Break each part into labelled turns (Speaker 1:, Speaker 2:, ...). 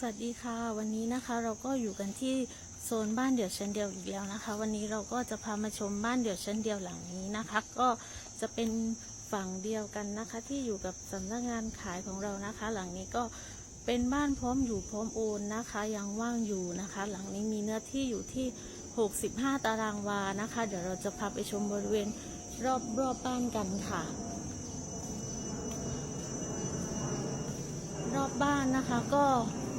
Speaker 1: สวัสดีค่ะ วันนี้นะคะเราก็อยู่กันที่โซนบ้านเดี่ยวชั้นเดียวอีกแล้วนะคะ วันนี้เราก็จะพามาชมบ้านเดี่ยวชั้นเดียวหลังนี้นะคะ ก็จะเป็นฝั่งเดียวกันนะคะ ที่อยู่กับสำนักงานขายของเรานะคะ หลังนี้ก็เป็นบ้านพร้อมอยู่พร้อมโอนนะคะ ยังว่างอยู่นะคะ หลังนี้มีเนื้อที่อยู่ที่ 65 ตารางวานะคะ เดี๋ยวเราจะพาไปชมบริเวณรอบรอบบ้านกันค่ะ รอบบ้านนะคะก็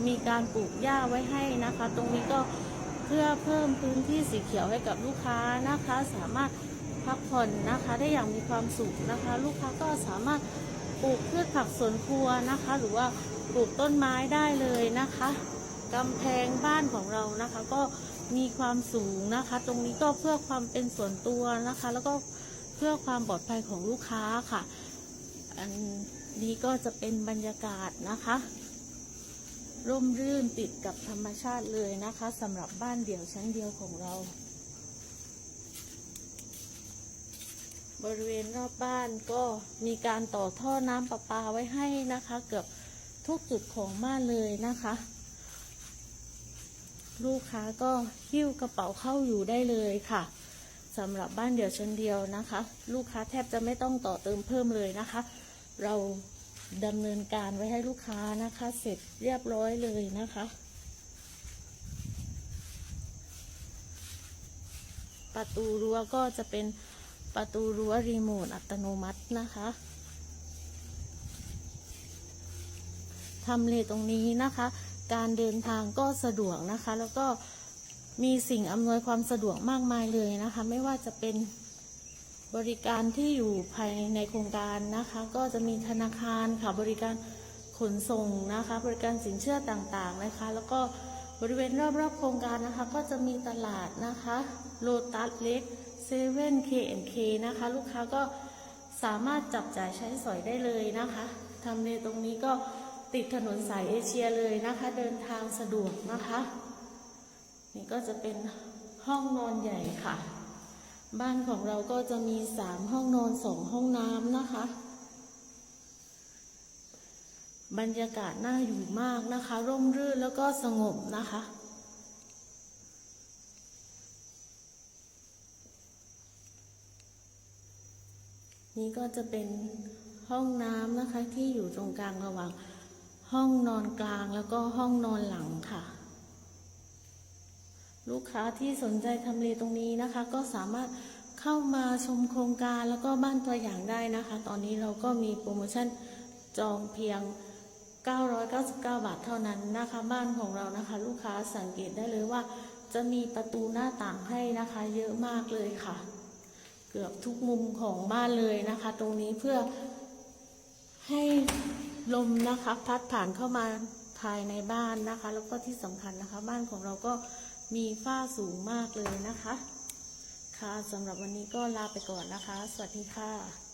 Speaker 1: มีการปลูกหญ้าไว้ให้นะคะ ตรงนี้ก็เพื่อเพิ่มพื้นที่สีเขียวให้กับลูกค้านะคะ สามารถพักผ่อนนะคะได้อย่างมีความสุขนะคะ ลูกค้าก็สามารถปลูกพืชผักสวนครัวนะคะ หรือว่าปลูกต้นไม้ได้เลยนะคะกำแพงบ้านของเรานะคะ ก็มีความสูงนะคะ ตรงนี้ก็เพื่อความเป็นส่วนตัวนะคะ แล้วก็เพื่อความปลอดภัยของลูกค้าค่ะ อันนี้ก็จะเป็นบรรยากาศนะคะ ร่มรื่นติดกับธรรมชาติเลยนะคะสำหรับบ้านเดี่ยวชั้นเดียวของเรา บริเวณรอบบ้านก็มีการต่อท่อน้ำประปาไว้ให้นะคะ เกือบทุกจุดของบ้านเลยนะคะ ลูกค้าก็หิ้วกระเป๋าเข้าอยู่ได้เลยค่ะสำหรับบ้านเดี่ยวชั้นเดียวนะคะ ลูกค้าแทบจะไม่ต้องต่อเติมเพิ่มเลยนะคะ เรา ดำเนินการไว้ให้ลูกค้านะคะ เสร็จเรียบร้อยเลยนะคะ ประตูรั้วก็จะเป็นประตูรั้วรีโมทอัตโนมัตินะคะทำเลตรงนี้นะคะ การเดินทางก็สะดวกนะคะ แล้วก็มีสิ่งอำนวยความสะดวกมากมายเลยนะคะ ไม่ว่าจะเป็น บริการที่อยู่ภายในโครงการนะคะ ก็จะมีธนาคารค่ะบริการขนส่งนะคะ บริการสินเชื่อต่างๆนะคะ แล้วก็บริเวณรอบๆโครงการนะคะ ก็จะมีตลาดนะคะโลตัสเล็กเซเว่นเคแอนเคนะคะ ลูกค้าก็สามารถจับจ่ายใช้สอยได้เลยนะคะทำเลตรงนี้ก็ติดถนนสายเอเชียเลยนะคะ เดินทางสะดวกนะคะ นี่ก็จะเป็นห้องนอนใหญ่ค่ะ บ้านของเราก็จะมีสามห้องนอนสองห้องน้ำนะคะ บรรยากาศน่าอยู่มากนะคะ ร่มรื่นแล้วก็สงบนะคะ นี่ก็จะเป็นห้องน้ำนะคะที่อยู่ตรงกลางระหว่างห้องนอนกลางแล้วก็ห้องนอนหลังค่ะ ลูกค้าที่สนใจทำเลตรงนี้นะคะ ก็สามารถเข้ามาชมโครงการแล้วก็บ้านตัวอย่างได้นะคะ ตอนนี้เราก็มีโปรโมชั่นจองเพียง 999 บาทเท่านั้นนะคะ บ้านของเรานะคะ ลูกค้าสังเกตได้เลยว่า จะมีประตูหน้าต่างให้นะคะ เยอะมากเลยค่ะ เกือบทุกมุมของบ้านเลยนะคะ ตรงนี้เพื่อให้ลมนะคะ พัดผ่านเข้ามาภายในบ้านนะคะ แล้วก็ที่สำคัญนะคะ บ้านของเราก็ มีฝ้าสูงมากเลยนะคะ ค่ะสำหรับวันนี้ก็ลาไปก่อนนะคะ สวัสดีค่ะ